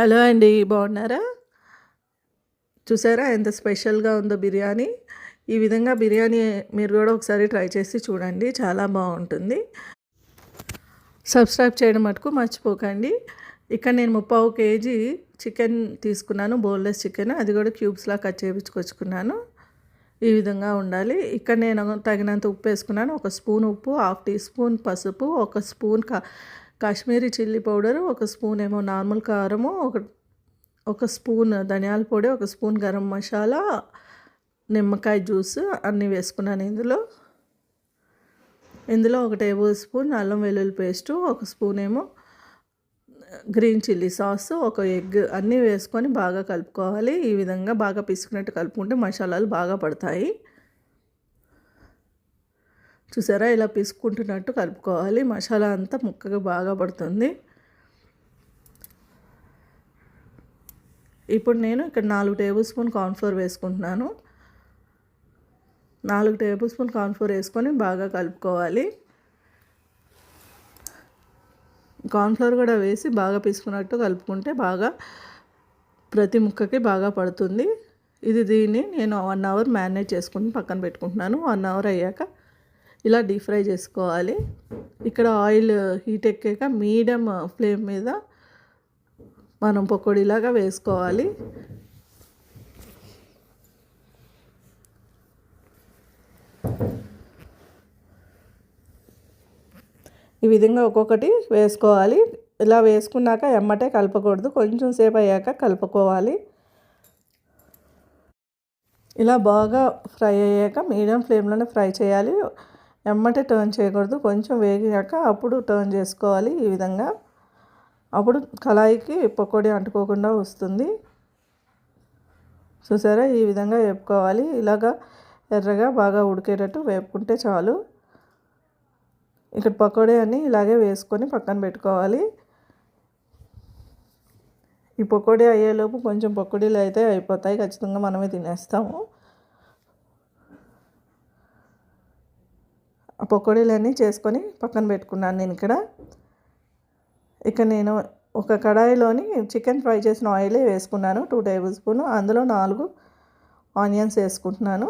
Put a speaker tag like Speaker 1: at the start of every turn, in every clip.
Speaker 1: Hello అండి బాగున్నారా? చూసారా ఎంత స్పెషల్గా ఉందో బిర్యానీ? ఈ విధంగా బిర్యానీ మీరు కూడా ఒకసారి ట్రై చేసి చూడండి చాలా బాగుంటుంది. సబ్స్క్రైబ్ చేయడం మటుకు మర్చిపోకండి. ఇక్కడ నేను ముప్పావు కేజీ చికెన్ తీసుకున్నాను బోన్లెస్ చికెన్. అది కూడా క్యూబ్స్లా కట్ చేయించుకొచ్చుకున్నాను ఈ విధంగా ఉండాలి. ఇక్కడ నేను తగినంత ఉప్పు వేసుకున్నాను. ఒక స్పూన్ ఉప్పు హాఫ్ టీ స్పూన్ పసుపు ఒక స్పూన్ కా కాశ్మీరీ చిల్లీ పౌడర్ ఒక స్పూన్ ఏమో నార్మల్ కారము ఒక ఒక స్పూన్ ధనియాల పొడి ఒక స్పూన్ గరం మసాలా నిమ్మకాయ జ్యూస్ అన్నీ వేసుకున్నాను ఇందులో. ఇందులో ఒక టేబుల్ స్పూన్ అల్లం వెల్లుల్లి పేస్టు ఒక స్పూన్ ఏమో గ్రీన్ చిల్లీ సాస్ ఒక ఎగ్ అన్నీ వేసుకొని బాగా కలుపుకోవాలి. ఈ విధంగా బాగా పిసుకున్నట్టు కలుపుకుంటే మసాలాలు బాగా పడతాయి. చూసారా? ఇలా పిసుకుంటున్నట్టు కలుపుకోవాలి. మసాలా అంతా ముక్కగా బాగా పడుతుంది. ఇప్పుడు నేను ఇక్కడ నాలుగు టేబుల్ స్పూన్ కార్న్ఫ్లోర్ వేసుకుంటున్నాను. నాలుగు టేబుల్ స్పూన్ కార్న్ఫ్లోర్ వేసుకొని బాగా కలుపుకోవాలి. కార్న్ఫ్లోర్ కూడా వేసి బాగా పిసుకున్నట్టు కలుపుకుంటే బాగా ప్రతి ముక్కకి బాగా పడుతుంది. ఇది దీన్ని నేను వన్ అవర్ మ్యారినేట్ చేసుకుని పక్కన పెట్టుకుంటున్నాను. వన్ అవర్ అయ్యాక ఇలా డీప్ ఫ్రై చేసుకోవాలి. ఇక్కడ ఆయిల్ హీట్ ఎక్కాక మీడియం ఫ్లేమ్ మీద మనం పకోడీలాగా వేసుకోవాలి. ఈ విధంగా ఒక్కొక్కటి వేసుకోవాలి. ఇలా వేసుకున్నాక ఎమ్మటే కలపకూడదు. కొంచెం సేపు అయ్యాక కలుపుకోవాలి. ఇలా బాగా ఫ్రై అయ్యాక మీడియం ఫ్లేమ్లోనే ఫ్రై చేయాలి. వెమ్మటే టర్న్ చేయకూడదు. కొంచెం వేగాక అప్పుడు టర్న్ చేసుకోవాలి ఈ విధంగా. అప్పుడు కళాయికి పకోడీ అంటుకోకుండా వస్తుంది. చూసారా? ఈ విధంగా వేపుకోవాలి. ఇలాగా ఎర్రగా బాగా ఉడికేటట్టు వేపుకుంటే చాలు. ఇక్కడ పకోడీ అని ఇలాగే వేసుకొని పక్కన పెట్టుకోవాలి. ఈ పకోడీ అయ్యేలోపు కొంచెం పకోడీలు అయితే అయిపోతాయి. ఖచ్చితంగా మనమే తినేస్తాము. ఆ పకోడీలన్నీ చేసుకొని పక్కన పెట్టుకున్నాను నేను ఇక్కడ. ఇక నేను ఒక కడాయిలోని చికెన్ ఫ్రై చేసిన ఆయిలే వేసుకున్నాను టూ టేబుల్ స్పూన్. అందులో నాలుగు ఆనియన్స్ వేసుకుంటున్నాను.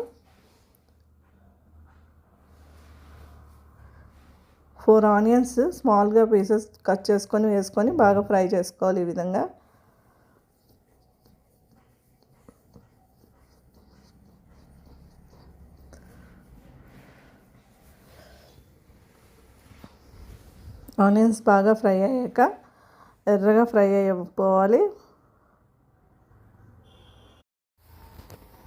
Speaker 1: ఫోర్ ఆనియన్స్ స్మాల్గా పీసెస్ కట్ చేసుకొని వేసుకొని బాగా ఫ్రై చేసుకోవాలి ఈ విధంగా. ఆనియన్స్ బాగా ఫ్రై అయ్యాక ఎర్రగా ఫ్రై అయిపోవాలి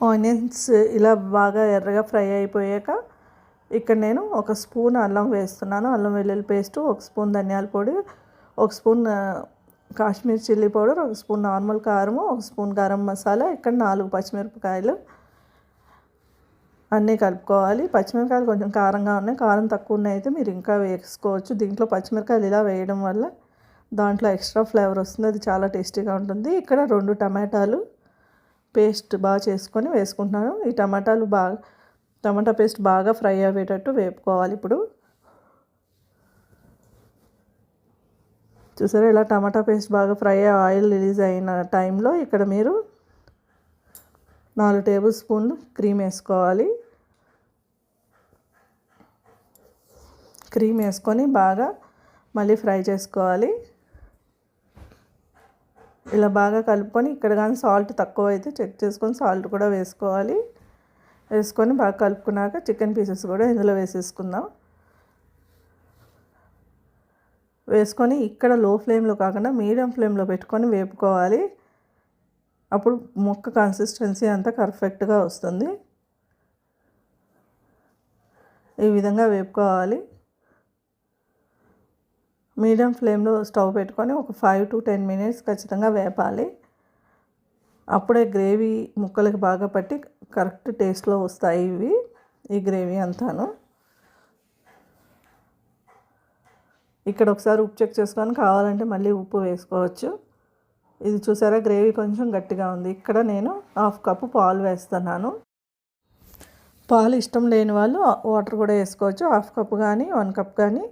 Speaker 1: ఆనియన్స్ ఇలా బాగా ఎర్రగా ఫ్రై అయిపోయాక ఇక్కడ నేను ఒక స్పూన్ అల్లం వేస్తున్నాను. అల్లం వెల్లుల్లి పేస్ట్ ఒక స్పూన్ ధనియాల పొడి ఒక స్పూన్ కాశ్మీర్ చిల్లీ పౌడర్ ఒక స్పూన్ నార్మల్ కారము ఒక స్పూన్ గరం మసాలా ఇక్కడ నాలుగు పచ్చిమిరపకాయలు అన్నీ కలుపుకోవాలి. పచ్చిమిరపకాయలు కొంచెం కారంగా ఉన్నాయి. కారం తక్కువ ఉన్నాయి అయితే మీరు ఇంకా వేసుకోవచ్చు. దీంట్లో పచ్చిమిరపకాయలు ఇలా వేయడం వల్ల దాంట్లో ఎక్స్ట్రా ఫ్లేవర్ వస్తుంది. అది చాలా టేస్టీగా ఉంటుంది. ఇక్కడ రెండు టమాటాలు పేస్ట్ బాగా చేసుకొని వేసుకుంటున్నాను. ఈ టమాటాలు బాగా టమాటా పేస్ట్ బాగా ఫ్రై అయ్యేటట్టు వేపుకోవాలి ఇప్పుడు. చూసారా? ఇలా టమాటా పేస్ట్ బాగా ఫ్రై ఆయిల్ రిలీజ్ అయిన టైంలో ఇక్కడ మీరు నాలుగు టేబుల్ స్పూన్లు క్రీమ్ వేసుకోవాలి. క్రీమ్ వేసుకొని బాగా మళ్ళీ ఫ్రై చేసుకోవాలి. ఇలా బాగా కలుపుకొని ఇక్కడ కానీ సాల్ట్ తక్కువ అయితే చెక్ చేసుకొని సాల్ట్ కూడా వేసుకోవాలి. వేసుకొని బాగా కలుపుకున్నాక చికెన్ పీసెస్ కూడా ఇందులో వేసేసుకుందాం. వేసుకొని ఇక్కడ లో ఫ్లేమ్లో కాకుండా మీడియం ఫ్లేమ్లో పెట్టుకొని వేపుకోవాలి. అప్పుడు ముక్క కన్సిస్టెన్సీ అంతా పర్ఫెక్ట్గా వస్తుంది. ఈ విధంగా వేపుకోవాలి. మీడియం ఫ్లేమ్లో స్టవ్ పెట్టుకొని ఒక ఫైవ్ టు టెన్ మినిట్స్ ఖచ్చితంగా వేపాలి. అప్పుడే గ్రేవీ ముక్కలకి బాగా పట్టి కరెక్ట్ టేస్ట్లో వస్తాయి ఇవి ఈ గ్రేవీ అంతాను. ఇక్కడ ఒకసారి ఉప్పు చెక్ చేసుకొని కావాలంటే మళ్ళీ ఉప్పు వేసుకోవచ్చు. ఇది చూసారా? గ్రేవీ కొంచెం గట్టిగా ఉంది. ఇక్కడ నేను హాఫ్ కప్పు పాలు వేస్తున్నాను. పాలు ఇష్టం లేని వాళ్ళు వాటర్ కూడా వేసుకోవచ్చు. హాఫ్ కప్ కానీ వన్ కప్ కానీ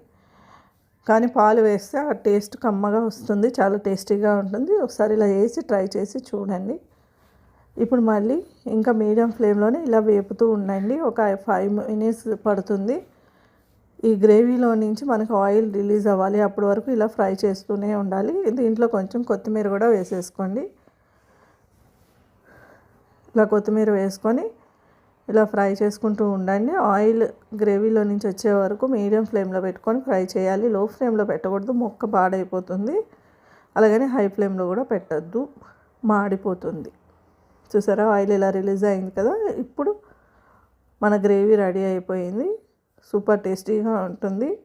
Speaker 1: కానీ పాలు వేస్తే ఆ టేస్ట్ కమ్మగా వస్తుంది చాలా టేస్టీగా ఉంటుంది. ఒకసారి ఇలా వేసి ట్రై చేసి చూడండి. ఇప్పుడు మళ్ళీ ఇంకా మీడియం ఫ్లేమ్లోనే ఇలా వేపుతూ ఉండండి. ఒక ఫైవ్ మినిట్స్ పడుతుంది. ఈ గ్రేవీలో నుంచి మనకు ఆయిల్ రిలీజ్ అవ్వాలి. అప్పటి వరకు ఇలా ఫ్రై చేస్తూనే ఉండాలి. దీంట్లో కొంచెం కొత్తిమీర కూడా వేసేసుకోండి. ఇలా కొత్తిమీర వేసుకొని ఇలా ఫ్రై చేసుకుంటూ ఉండండి. ఆయిల్ గ్రేవీలో నుంచి వచ్చే వరకు మీడియం ఫ్లేమ్లో పెట్టుకొని ఫ్రై చేయాలి. లో ఫ్లేమ్లో పెట్టకూడదు. మొక్క పాడైపోతుంది. అలాగని హై ఫ్లేమ్లో కూడా పెట్టద్దు. మాడిపోతుంది. చూసారా? ఆయిల్ ఇలా రిలీజ్ అయింది కదా? ఇప్పుడు మన గ్రేవీ రెడీ అయిపోయింది. సూపర్ టేస్టీగా ఉంటుంది.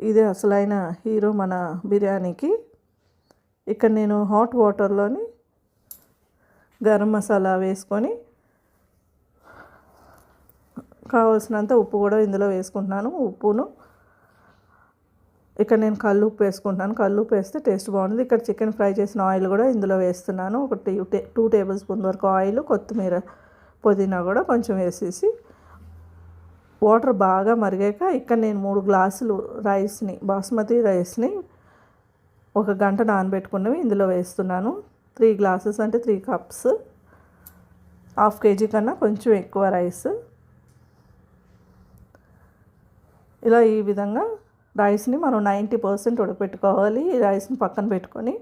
Speaker 1: ఇది అసలైన హీరో మన బిర్యానీకి. ఇక్కడ నేను హాట్ వాటర్లోని గరం మసాలా వేసుకొని కావాల్సినంత ఉప్పు కూడా ఇందులో వేసుకుంటున్నాను. ఉప్పును ఇక్కడ నేను కళ్ళు ఉప్పు వేసుకుంటున్నాను. కళ్ళు ఉప్పు వేస్తే టేస్ట్ బాగుంటుంది. ఇక్కడ చికెన్ ఫ్రై చేసిన ఆయిల్ కూడా ఇందులో వేస్తున్నాను. ఒక టూ టేబుల్ స్పూన్ వరకు ఆయిల్ కొత్తిమీర పుదీనా కూడా కొంచెం వేసేసి వాటర్ బాగా మరిగాక ఇక్కడ నేను మూడు గ్లాసులు రైస్ని బాస్మతి రైస్ని ఒక గంట నానబెట్టుకున్నవి ఇందులో వేస్తున్నాను. త్రీ గ్లాసెస్ అంటే త్రీ కప్స్. హాఫ్ కేజీ కన్నా కొంచెం ఎక్కువ రైస్. ఇలా ఈ విధంగా రైస్ని మనం నైంటీ పర్సెంట్ ఉడకపెట్టుకోవాలి. ఈ రైస్ని పక్కన పెట్టుకొని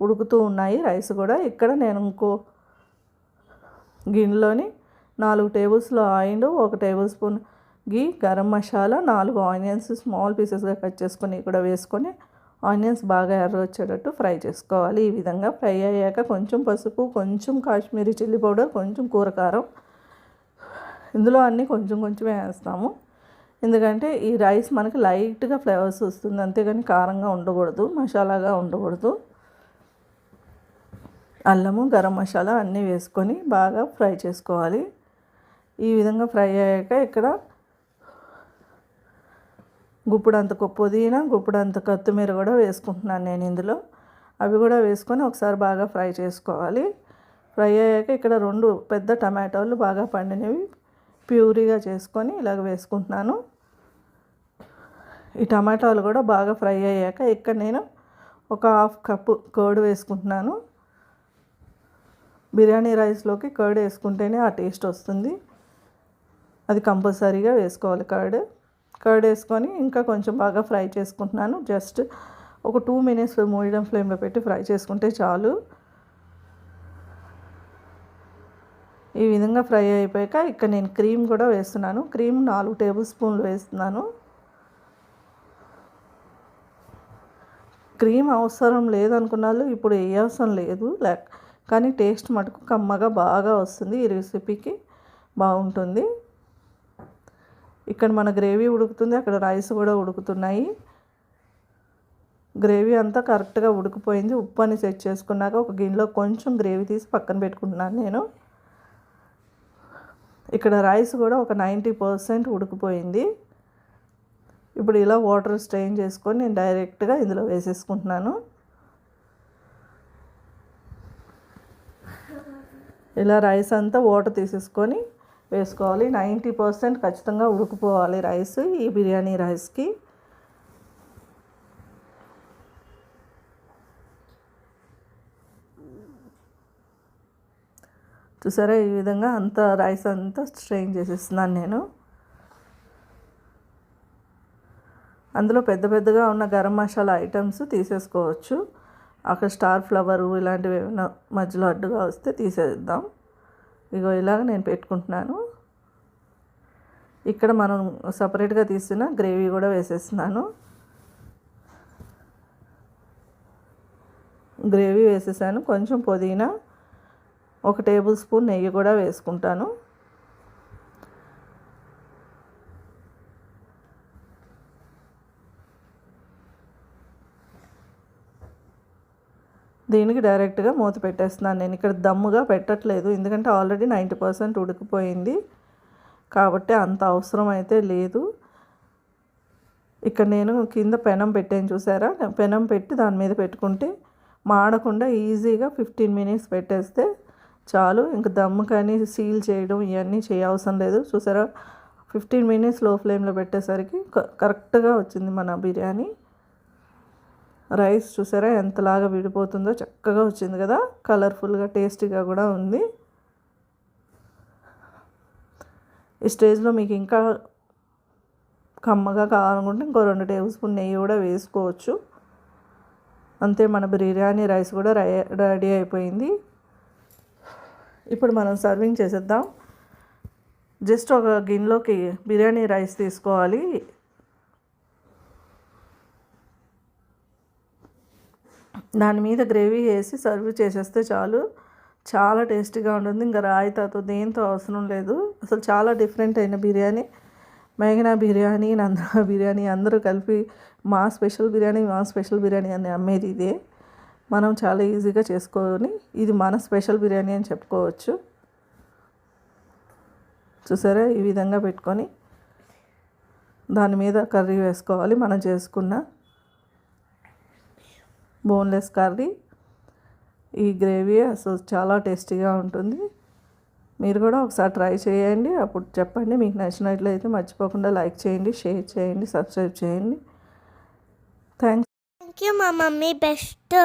Speaker 1: ఉడుకుతూ ఉన్నాయి. రైస్ కూడా ఇక్కడ నేను ఇంకో గిన్నెలోని నాలుగు టేబుల్ స్పూన్ ఆయిల్ ఒక టేబుల్ స్పూన్ గీ గరం మసాలా నాలుగు ఆనియన్స్ స్మాల్ పీసెస్గా కట్ చేసుకొని కూడా వేసుకొని ఆనియన్స్ బాగా ఎర్ర వచ్చేటట్టు ఫ్రై చేసుకోవాలి. ఈ విధంగా ఫ్రై అయ్యాక కొంచెం పసుపు కొంచెం కాశ్మీరీ చిల్లీ పౌడర్ కొంచెం కూరకారం ఇందులో అన్నీ కొంచెం కొంచెం వేస్తాము. ఎందుకంటే ఈ రైస్ మనకి లైట్గా ఫ్లేవర్స్ వస్తుంది. అంతేగాని కారంగా ఉండకూడదు మసాలాగా ఉండకూడదు. అల్లము గరం మసాలా అన్నీ వేసుకొని బాగా ఫ్రై చేసుకోవాలి. ఈ విధంగా ఫ్రై అయ్యాక ఇక్కడ గుప్పుడంత పుదీనా గుప్పుడంత కొత్తిమీర కూడా వేసుకుంటున్నాను నేను ఇందులో. అవి కూడా వేసుకొని ఒకసారి బాగా ఫ్రై చేసుకోవాలి. ఫ్రై అయ్యాక ఇక్కడ రెండు పెద్ద టమాటోలు బాగా పండినవి ప్యూరీగా చేసుకొని ఇలాగ వేసుకుంటున్నాను. ఈ టమాటాలు కూడా బాగా ఫ్రై అయ్యాక ఇక్కడ నేను ఒక హాఫ్ కప్పు కర్డ్ వేసుకుంటున్నాను. బిర్యానీ రైస్లోకి కర్డ్ వేసుకుంటేనే ఆ టేస్ట్ వస్తుంది. అది కంపల్సరీగా వేసుకోవాలి కర్డ్. కర్డ్ వేసుకొని ఇంకా కొంచెం బాగా ఫ్రై చేసుకుంటున్నాను. జస్ట్ ఒక టూ మినిట్స్ మీడియం ఫ్లేమ్లో పెట్టి ఫ్రై చేసుకుంటే చాలు. ఈ విధంగా ఫ్రై అయిపోయాక ఇక్కడ నేను క్రీమ్ కూడా వేస్తున్నాను. క్రీమ్ నాలుగు టేబుల్ స్పూన్లు వేస్తున్నాను. క్రీమ్ అవసరం లేదనుకున్న వాళ్ళు ఇప్పుడు వేయవసరం లేదు. లేక కానీ టేస్ట్ మటుకు కమ్మగా బాగా వస్తుంది. ఈ రెసిపీకి బాగుంటుంది. ఇక్కడ మన గ్రేవీ ఉడుకుతుంది. అక్కడ రైస్ కూడా ఉడుకుతున్నాయి. గ్రేవీ అంతా కరెక్ట్గా ఉడికిపోయింది. ఉప్పు అని సెట్ చేసుకున్నాక ఒక గిన్నెలో కొంచెం గ్రేవీ తీసి పక్కన పెట్టుకుంటున్నాను నేను. ఇక్కడ రైస్ కూడా ఒక నైంటీ పర్సెంట్ ఉడికిపోయింది. ఇప్పుడు ఇలా వాటర్ స్ట్రెయిన్ చేసుకొని నేను డైరెక్ట్గా ఇందులో వేసేసుకుంటున్నాను. ఇలా రైస్ అంతా వాటర్ తీసేసుకొని వేసుకోవాలి. నైంటీ పర్సెంట్ ఖచ్చితంగా ఉడికిపోవాలి రైస్ ఈ బిర్యానీ రైస్కి చూసారా? ఈ విధంగా అంత రైస్ అంతా స్ట్రెయిన్ చేసేస్తున్నాను నేను. అందులో పెద్ద పెద్దగా ఉన్న గరం మసాలా ఐటమ్స్ తీసేసుకోవచ్చు. అక్కడ స్టార్ ఫ్లవరు ఇలాంటివి ఏమైనా మధ్యలో అడ్డుగా వస్తే తీసేద్దాం. ఇగో ఇలాగ నేను పెట్టుకుంటున్నాను. ఇక్కడ మనం సపరేట్గా తీసిన గ్రేవీ కూడా వేసేస్తున్నాను. గ్రేవీ వేసేసాను. కొంచెం పుదీనా ఒక టేబుల్ స్పూన్ నెయ్యి కూడా వేసుకుంటాను. దీనికి డైరెక్ట్గా మూత పెట్టేస్తున్నాను నేను. ఇక్కడ దమ్ముగా పెట్టట్లేదు ఎందుకంటే ఆల్రెడీ నైంటీ పర్సెంట్ ఉడికిపోయింది. కాబట్టి అంత అవసరం అయితే లేదు. ఇక్కడ నేను కింద పెనం పెట్టాను చూసారా? పెనం పెట్టి దాని మీద పెట్టుకుంటే మాడకుండా ఈజీగా ఫిఫ్టీన్ మినిట్స్ పెట్టేస్తే చాలు. ఇంక దమ్ము కానీ సీల్ చేయడం ఇవన్నీ చేయవసరం లేదు. చూసారా? ఫిఫ్టీన్ మినిట్స్లో ఫ్లేమ్లో పెట్టేసరికి కరెక్ట్గా వచ్చింది మన బిర్యానీ. రైస్ చూసారా ఎంతలాగా విడిపోతుందో చక్కగా వచ్చింది కదా? కలర్ఫుల్గా టేస్టీగా కూడా ఉంది. ఈ స్టేజ్లో మీకు ఇంకా కమ్మగా కావాలనుకుంటే ఇంకో రెండు టేబుల్ స్పూన్ నెయ్యి కూడా వేసుకోవచ్చు. అంతే మన బిర్యానీ రైస్ కూడా రెడీ అయిపోయింది. ఇప్పుడు మనం సర్వింగ్ చేసేద్దాం. జస్ట్ ఒక గిన్నెలోకి బిర్యానీ రైస్ తీసుకోవాలి. దాని మీద గ్రేవీ వేసి సర్వ్ చేసేస్తే చాలు. చాలా టేస్టీగా ఉంటుంది. ఇంకా రాయితాతో దేంతో అవసరం లేదు. అసలు చాలా డిఫరెంట్ అయిన బిర్యానీ. మేఘనా బిర్యానీ నంద బిర్యానీ అందరూ కలిపి మా స్పెషల్ బిర్యానీ మా స్పెషల్ బిర్యానీ అని అమ్మేది ఇదే. మనం చాలా ఈజీగా చేసుకొని ఇది మన స్పెషల్ బిర్యానీ అని చెప్పుకోవచ్చు. చూసారా? ఈ విధంగా పెట్టుకొని దాని మీద కర్రీ వేసుకోవాలి. మనం చేసుకున్న బోన్లెస్ కర్రీ. ఈ గ్రేవీ అసలు చాలా టేస్టీగా ఉంటుంది. మీరు కూడా ఒకసారి ట్రై చేయండి. అప్పుడు చెప్పండి. మీకు నచ్చినట్లయితే మర్చిపోకుండా లైక్ చేయండి షేర్ చేయండి సబ్స్క్రైబ్ చేయండి. థ్యాంక్స్.
Speaker 2: థ్యాంక్ యూ మా మమ్మీ బెస్ట్.